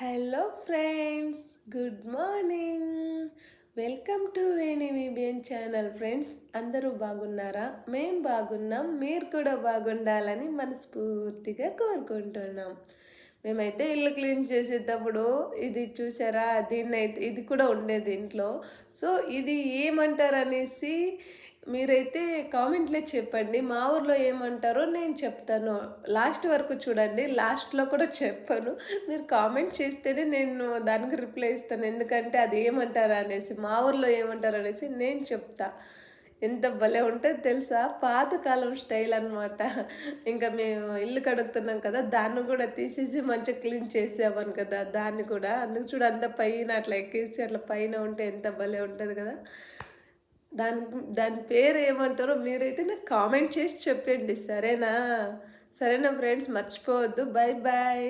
Hello friends good morning welcome to Veni VBN channel friends అందరూ బాగున్నారా? మేం బాగున్నాం. మీరు కూడా బాగుండాలని మనస్ఫూర్తిగా కోరుకుంటున్నాం. మేమైతే ఇల్లు క్లీన్ చేసేటప్పుడు ఇది చూసారా? దీన్ని అయితే ఇది కూడా ఉండేది ఇంట్లో సో ఇది ఏమంటారు అనేసి మీరైతే కామెంట్లో చెప్పండి. మా ఊర్లో ఏమంటారో నేను చెప్తాను. లాస్ట్ వరకు చూడండి. లాస్ట్లో కూడా చెప్పాను. మీరు కామెంట్ చేస్తేనే నేను దానికి రిప్లై ఇస్తాను. ఎందుకంటే అది ఏమంటారు అనేసి మా ఊర్లో ఏమంటారు అనేసి నేను చెప్తా. ఎంత భలే ఉంటుంది తెలుసా? పాతకాలం స్టైల్ అనమాట ఇంకా మేము ఇల్లు కడుగుతున్నాం కదా దాన్ని కూడా తీసేసి మంచిగా క్లీన్ చేసేవాను కదా దాన్ని కూడా. అందుకు చూడ అంత పైన అట్లా ఎక్కేసి అట్లా పైన ఉంటే ఎంత భలే ఉంటుంది కదా. దాని దాని పేరు ఏమంటారో మీరైతే నాకు కామెంట్ చేసి చెప్పండి సరేనా? సరేనా ఫ్రెండ్స్ మర్చిపోవద్దు. Bye bye